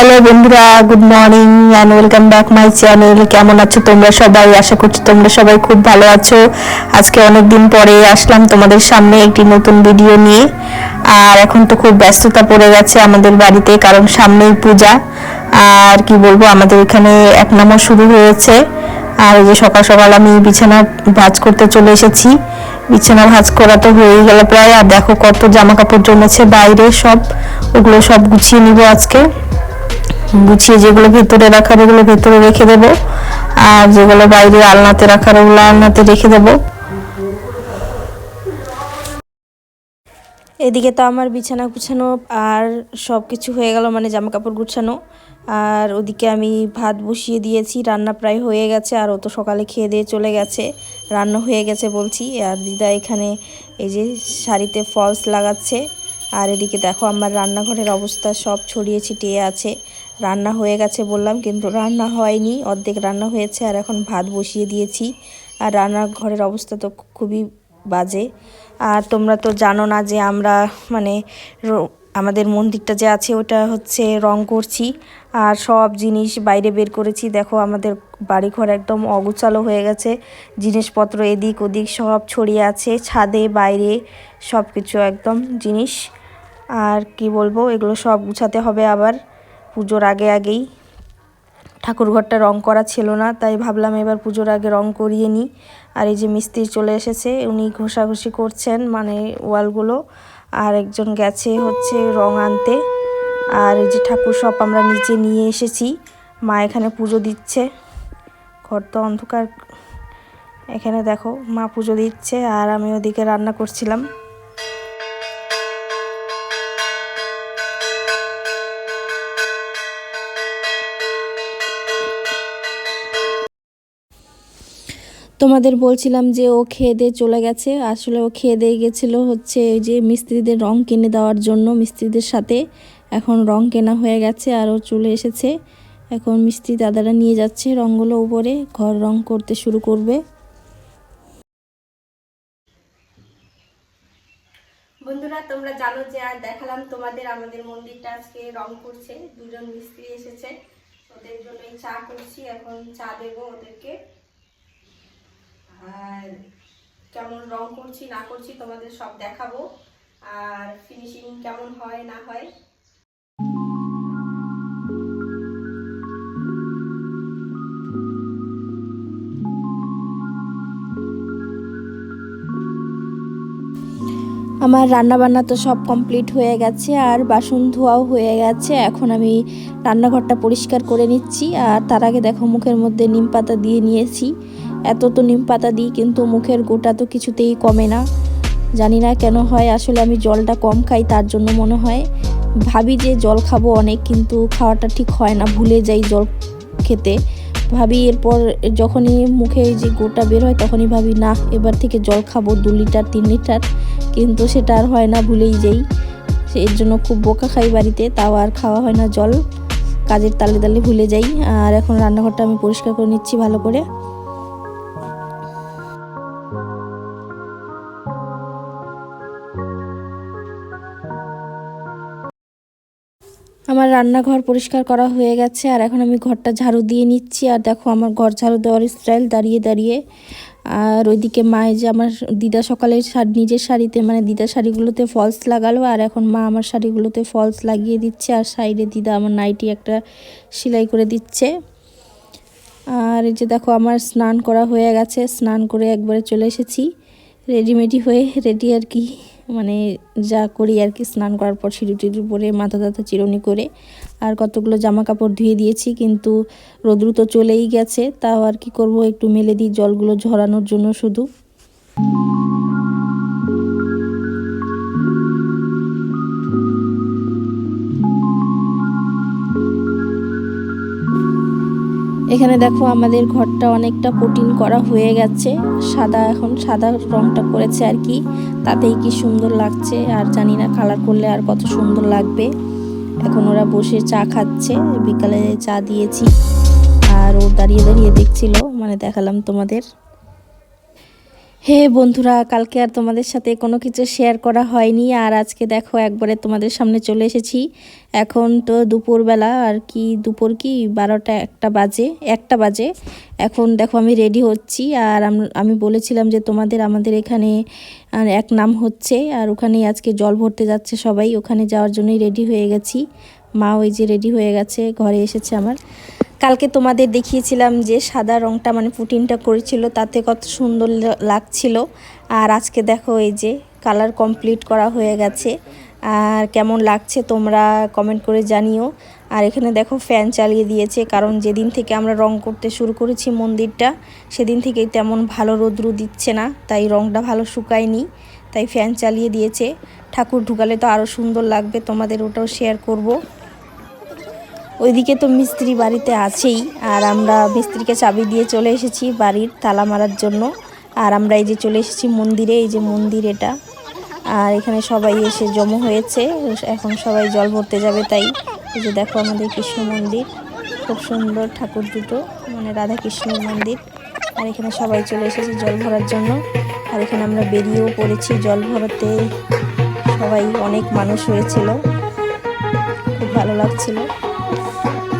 Hello বন্ধুরা good morning and welcome back my channel কেমন আছো তোমরা সবাই? আশা করছি তোমরা সবাই খুব ভালো আছো। আজকে অনেক দিন পরে আসলাম তোমাদের সামনে একটি নতুন ভিডিও নিয়ে। আর এখন তো খুব ব্যস্ততা পড়ে গেছে আমাদের বাড়িতে, কারণ সামনেই পূজা। আর কি বলব, আমাদের এখানে এক নামও শুরু হয়েছে। আর এই যে সকাল সকাল আমি বিছানা ভাজ করতে চলে এসেছি। বিছানা ভাজ করা তো হয়েই গেল প্রায়। আর দেখো কত জামা কাপড় জমেছে বাইরে সব। ওগুলো সব গুছিয়ে নিব আজকে। গুছিয়ে যেগুলো ভেতরে রাখার ওগুলো ভেতরে রেখে দেব। আর যেগুলো বাইরে আলনাতে রাখার ওগুলো আলনাতে রেখে দেব। এদিকে তো আমার বিছানা গুছানো আর সব কিছু হয়ে গেল মানে জামা কাপড় গুছানো। আর ওদিকে আমি ভাত বসিয়ে দিয়েছি, রান্না প্রায় হয়ে গেছে আর ও তো সকালে খেয়ে দিয়ে চলে গেছে। রান্না হয়ে গেছে বলছি। আর দিদা এখানে এই যে শাড়িতে ফলস লাগাচ্ছে। আর এদিকে দেখো আমার রান্নাঘরের অবস্থা সব ছড়িয়ে ছিটিয়ে আছে। রান্না হয়ে গেছে বললাম, কিন্তু রান্না হয়নি, অর্ধেক রান্না হয়েছে, আর এখন ভাত বসিয়ে দিয়েছি। আর রান্নাঘরের অবস্থা তো খুবই বাজে। আর তোমরা তো জানো না যে আমরা মানে আমাদের মন্দিরটা যে আছে, ওটা হচ্ছে রং করছি আর সব জিনিস বাইরে বের করেছি। দেখো, আমাদের বাড়িঘর একদম অগুচালো হয়ে গেছে। জিনিসপত্র এদিক ওদিক সব ছড়িয়ে আছে, ছাদে, বাইরে সব কিছু একদম জিনিস। আর কি বলব, এগুলো সব গুছাতে হবে আবার। পুজোর আগে আগেই। ঠাকুরঘরটা রং করা ছিল না, তাই ভাবলাম এবার পুজোর আগে রং করিয়ে নিই। আর এই যে মিস্ত্রি চলে এসেছে, উনি ঘষাঘষি করছেন মানে ওয়ালগুলো। আর একজন গেছে হচ্ছে রং আনতে। আর এই যে ঠাকুর সব আমরা নিচে নিয়ে এসেছি, মা এখানে পুজো দিচ্ছে। ঘর তো অন্ধকার। এখানে দেখো মা পুজো দিচ্ছে, আর আমি ওদিকে রান্না করছিলাম। তোমাদের বলছিলাম যে ও খেয়ে দিয়ে চলে গেছে। আসলে ও খেয়ে দিয়ে গেছিল হচ্ছে ওই যে মিস্ত্রিদের রং কিনে দেওয়ার জন্য, মিস্ত্রিদের সাথে। এখন রং কেনা হয়ে গেছে আর ও চলে এসেছে। এখন মিস্ত্রি দাদারা নিয়ে যাচ্ছে রঙগুলো উপরে, ঘর রং করতে শুরু করবে। বন্ধুরা, তোমরা জানো যে আর দেখালাম তোমাদের আমাদের মন্দিরটা আজকে রং করছে। দুজন মিস্ত্রি এসেছে। ওদের জন্য চা করছি। এখন চা দেবো ওদেরকে। আর কেমন রং করছি, না করছি তোমাদের সব দেখাবো। আর ফিনিশিং কেমন হয়, না হয়? আমার রান্না বান্না তো সব কমপ্লিট হয়ে গেছে, আর বাসন ধোয়াও হয়ে গেছে। এখন আমি রান্নাঘরটা পরিষ্কার করে নিচ্ছি, আর তার আগে দেখো মুখের মধ্যে নিম পাতা দিয়ে নিয়েছি। এত তো নিম পাতা দিই, কিন্তু মুখের গোটা তো কিছুতেই কমে না। জানি না কেন হয়, আসলে আমি জলটা কম খাই, তার জন্য মনে হয় ভাবি যে জল খাব অনেক, কিন্তু খাওয়াটা ঠিক হয় না, ভুলে যাই জল খেতে। ভাবি এরপর যখনই মুখে যে গোটা বের হয়, তখনই ভাবি, না, এবার থেকে জল খাব, দু লিটার, তিন লিটার। কিন্তু সেটা আর হয় না, ভুলেই যাই। এর জন্য খুব বোকা খাই বাড়িতে, তাও আর খাওয়া হয় না জল। কাজের তালে তালে ভুলে যাই। আর এখন রান্নাঘরটা আমি পরিষ্কার করে নিচ্ছি ভালো করে। আমার রান্নাঘর পরিষ্কার করা হয়ে গেছে, আর এখন আমি ঘরটা ঝাড়ু দিয়ে নিচ্ছি। আর দেখো আমার ঘর ঝাড়ু দেওয়ার স্টাইল দাঁড়িয়ে দাঁড়িয়ে। আর ওইদিকে মায়ে যে আমার দিদা সকালে শাড়ি, নিজের শাড়িতে মানে দিদা শাড়িগুলোতে ফলস লাগালো, আর এখন মা আমার শাড়িগুলোতে ফলস লাগিয়ে দিচ্ছে। আর সাইডে দিদা আমার নাইটি একটা সেলাই করে দিচ্ছে। আর এই যে দেখো আমার স্নান করা হয়ে গেছে, স্নান করে একবারে চলে এসেছি। রেডিমেডি হয়ে রেডি আর কি মানে যা করি আর কি, স্নান করার পর সিঁড়ি টিড়ি পরে মাথা তাথা চিরুনি করে আর কতগুলো জামা কাপড় ধুয়ে দিয়েছি, কিন্তু রোদ্রু তো চলেই গেছে, তাও আর কি করব, একটু মেলে দিই জলগুলো ঝরানোর জন্য শুধু। এখানে দেখো আমাদের ঘরটা অনেকটা কঠিন করা হয়ে গেছে। সাদা এখন সাদা রংটা করেছে আর কি। তাতেই কি সুন্দর লাগছে। আর জানি না কালার করলে আর কত সুন্দর লাগবে। এখন ওরা বসে চা খাচ্ছে। বিকালে চা দিয়েছি। আর ও দাঁড়িয়ে দাঁড়িয়ে দেখছিল। মানে দেখালাম তোমাদের। হে বন্ধুরা, কালকে আর তোমাদের সাথে কোনো কিছু শেয়ার করা হয়নি। আর আজকে দেখো, একবারে তোমাদের সামনে চলে এসেছি। এখন তো দুপুরবেলা, আর কি দুপুর কি? বারোটা একটা বাজে একটা বাজে। এখন দেখো, আমি রেডি হচ্ছি। আর আমি বলেছিলাম যে তোমাদের, আমাদের এখানে এক নাম হচ্ছে, আর ওখানেই আজকে জল ভরতে যাচ্ছে সবাই। ওখানে যাওয়ার জন্যই রেডি হয়ে গেছি। মা ওই যে রেডি হয়ে গেছে, ঘরে এসেছে আমার। কালকে তোমাদের দেখিয়েছিলাম যে সাদা রংটা মানে পুটিনটা করেছিল, তাতে কত সুন্দর লাগছিল। আর আজকে দেখো এই যে কালার কমপ্লিট করা হয়ে গেছে। আর কেমন লাগছে তোমরা কমেন্ট করে জানিও। আর এখানে দেখো ফ্যান চালিয়ে দিয়েছে, কারণ যেদিন থেকে আমরা রং করতে শুরু করেছি মন্দিরটা, সেদিন থেকেই তেমন ভালো রোদ্রু দিচ্ছে না, তাই রংটা ভালো শুকায়নি, তাই ফ্যান চালিয়ে দিয়েছে। ঠাকুর ঢুকালে তো আরও সুন্দর লাগবে, তোমাদের ওটাও শেয়ার করব। ওইদিকে তো মিস্ত্রি বাড়িতে আছেই, আর আমরা মিস্ত্রিকে চাবি দিয়ে চলে এসেছি বাড়ির তালা মারার জন্য। আর আমরা এই যে চলে এসেছি মন্দিরে, এই যে মন্দির এটা। আর এখানে সবাই এসে জমা হয়েছে, এখন সবাই জল ভরতে যাবে তাই। এই যে দেখো আমাদের কৃষ্ণ মন্দির, খুব সুন্দর ঠাকুর দুটো মানে রাধা কৃষ্ণের মন্দির। আর এখানে সবাই চলে এসেছে জল ভরার জন্য। আর এখানে আমরা বেরিয়েও পড়েছি জল ভরাতে। সবাই অনেক মানুষ হয়েছিল। খুব ভালো লাগছিল। Música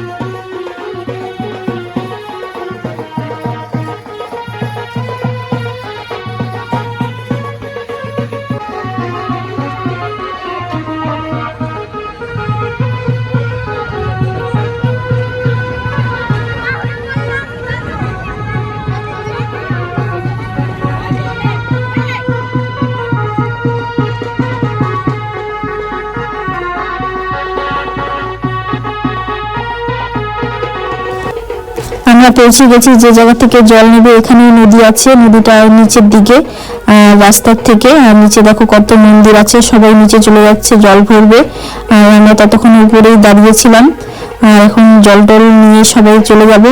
আমরা পৌঁছে গেছি যে জায়গা থেকে জল নেবে এখানে নদী আছে, নদীটা নিচের দিকে রাস্তার থেকে নিচে দেখো কত মন্দির আছে, সবাই নিচে চলে যাচ্ছে, জল ভরবে। আমরা ততক্ষণ উপরেই দাঁড়িয়েছিলাম এখন জল টল নিয়ে সবাই চলে যাব।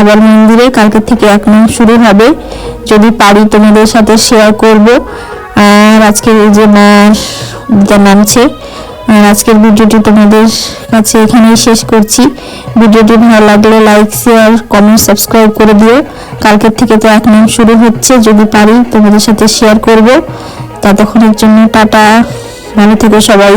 আবার মন্দিরে, কালকে থেকে এক নাম শুরু হবে, যদি পারি তোমাদের সাথে শেয়ার করব। আর আজকে এই যে মা নামছে আর আজকের ভিডিওটি তোমাদের কাছে এখানেই শেষ করছি। ভিডিওটি ভালো লাগলে লাইক শেয়ার কমেন্ট সাবস্ক্রাইব করে দিও। কালকের থেকে তো এক নাম শুরু হচ্ছে, যদি পারি তোমাদের সাথে শেয়ার করব। ততক্ষণের জন্য টাটা। ভালো থেকে সবাই।